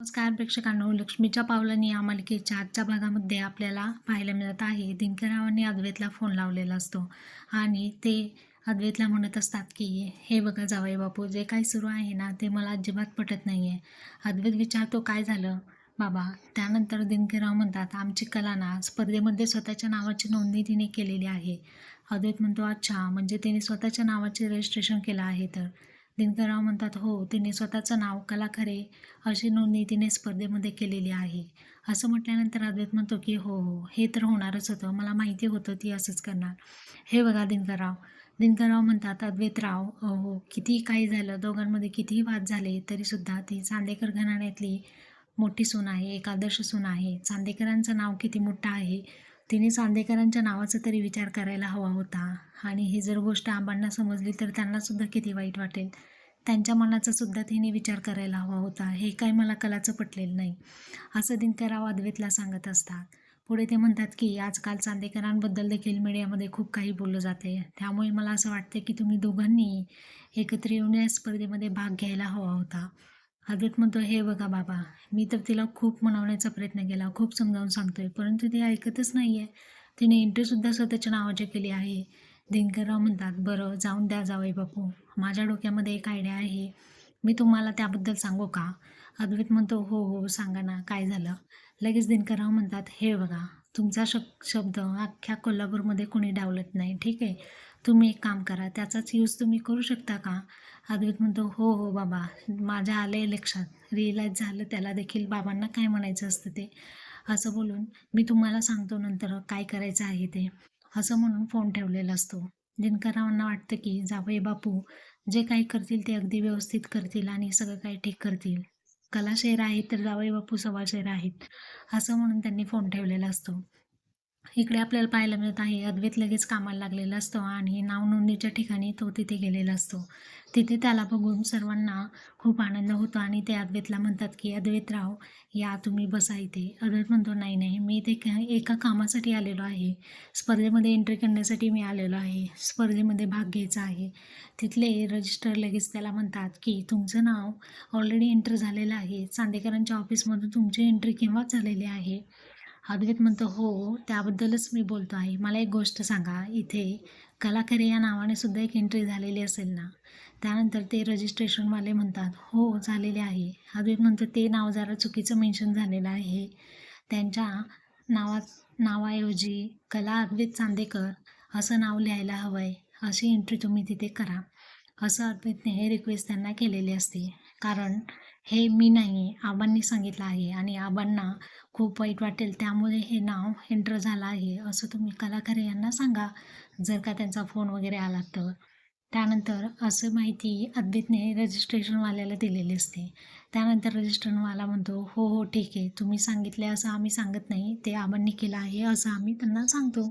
नमस्कार प्रेक्षकांनो लक्ष्मीच्या पावलांनी या मालिकेच्या आजच्या भागामध्ये आपल्याला पाहायला मिळत आहे दिनकररावांनी अद्वैतला फोन लावलेला असतो. आणि ते अद्वैतला म्हणत असतात की हे बघा जावई बापू जे काही सुरू आहे ना ते मला अजिबात पटत नाही आहे अद्वैत विचारतो काय झालं? बाबा त्यानंतर दिनकरराव म्हणतात आमची कला ना स्पर्धेमध्ये स्वतःच्या नावाची नोंदणी तिने केलेली आहे. अद्वैत म्हणतो अच्छा म्हणजे तिने स्वतःच्या नावाचे रजिस्ट्रेशन केलं आहे तर? दिनकरराव म्हणतात हो तिने स्वतःचं नाव कला खरे अशी नोंदणी तिने स्पर्धेमध्ये केलेली आहे. असं म्हटल्यानंतर अद्वैत म्हणतो की हो हो हे तर होणारच होतं. मला माहिती होतं ती असंच करणार. हे बघा दिनकरराव. दिनकरराव म्हणतात अद्वैतराव हो कितीही काही झालं दोघांमध्ये कितीही वाद झाले तरीसुद्धा ती चांदेकर घराण्यातली मोठी सून आहे एक आदर्श सून आहे. चांदेकरांचं नाव किती मोठं आहे तिने चांदेकरांच्या नावाचा तरी विचार करायला हवा होता. आणि ही जर गोष्ट आबांना समजली तर त्यांनासुद्धा किती वाईट वाटेल. त्यांच्या मनाचा सुद्धा तिने विचार करायला हवा होता. हे काय मला कलाचं पटलेलं नाही. असं दिनकराव अद्वैतला सांगत असतात. पुढे ते म्हणतात की आजकाल चांदेकरांबद्दल देखील मीडियामध्ये खूप काही बोललं जाते त्यामुळे मला असं वाटतं की तुम्ही दोघांनी एकत्र येऊन या स्पर्धेमध्ये भाग घ्यायला हवा होता. हार्दिक म्हणतो हे बघा बाबा मी तर तिला खूप मनवण्याचा प्रयत्न केला खूप समजावून सांगतोय परंतु ती ऐकतच नाही आहे तिने एंट्रीसुद्धा स्वतःच्या नावाची केली आहे. दिनकरराव म्हणतात बरं जाऊन द्या जावई बापू. माझ्या डोक्यामध्ये एक आयडिया आहे. मी तुम्हाला त्याबद्दल सांगू का? अद्वैत म्हणतो हो हो सांगा ना काय झालं? लगेच दिनकरराव म्हणतात हे बघा तुमचा शब शब्द अख्ख्या कोल्हापूरमध्ये कोणी डावलत नाही ठीक आहे? तुम्ही एक काम करा त्याचाच यूज तुम्ही करू शकता का? अद्वैत म्हणतो हो हो बाबा. माझ्या आलं आहे लक्षात. रिअलाईज झालं त्याला देखील बाबांना काय म्हणायचं असतं ते? असं बोलून मी तुम्हाला सांगतो नंतर काय करायचं आहे ते. असं म्हणून फोन ठेवलेला असतो. दिनकरावांना वाटतं की जावई बापू जे काही करतील ते अगदी व्यवस्थित करतील आणि सगळं काही ठीक करतील. कला शेर आहेत तर जावई बापू सव्वा शेर आहेत. असं म्हणून त्यांनी फोन ठेवलेला असतो. इकडे आपल्याला पाहायला मिळत आहे अद्वैत लगेच कामाला लागलेला असतो आणि नावनोंदणीच्या ठिकाणी तो तिथे गेलेला असतो. तिथे त्याला बघून सर्वांना खूप आनंद होतो आणि ते अद्वैतला म्हणतात की अद्वैतराव या तुम्ही बसा इथे. अद्वैत म्हणतो नाही नाही मी इथे का एका कामासाठी आलेलो आहे. स्पर्धेमध्ये एंट्री करण्यासाठी मी आलेलो आहे. स्पर्धेमध्ये भाग घ्यायचा आहे. तिथले रजिस्टर लगेच त्याला म्हणतात की तुमचं नाव ऑलरेडी एंटर झालेलं आहे. चांदेकरांच्या ऑफिसमधून तुमची एंट्री केव्हाच झालेली आहे? अद्वैत म्हणतो हो त्याबद्दलच मी बोलतो आहे. मला एक गोष्ट सांगा. इथे कलाकरे या नावाने सुद्धा एक एंट्री झालेली असेल ना? त्यानंतर ते रजिस्ट्रेशनवाले म्हणतात हो झालेले आहे. अद्वैत म्हणतो ते नाव जरा चुकीचं मेन्शन झालेलं आहे. त्यांच्या नावात नावाऐवजी कला अद्वैत चांदेकर असं नाव लिहायला हवं आहे अशी एंट्री तुम्ही तिथे करा. असं अद्वैतने हे रिक्वेस्ट त्यांना केलेली असते. कारण हे मी नाही आबांनी सांगितलं आहे आणि आबांना खूप वाईट वाटेल त्यामुळे हे नाव एंटर झालं आहे. असं तुम्ही कलाकार यांना सांगा जर का त्यांचा फोन वगैरे आला तर. त्यानंतर असं माहिती अद्वैतने रजिस्ट्रेशनवाल्याला दिलेली असते. त्यानंतर रजिस्ट्रेशनवाला म्हणतो हो हो ठीक आहे. तुम्ही सांगितले असं आम्ही सांगत नाही. ते आबांनी केलं आहे असं आम्ही त्यांना सांगतो.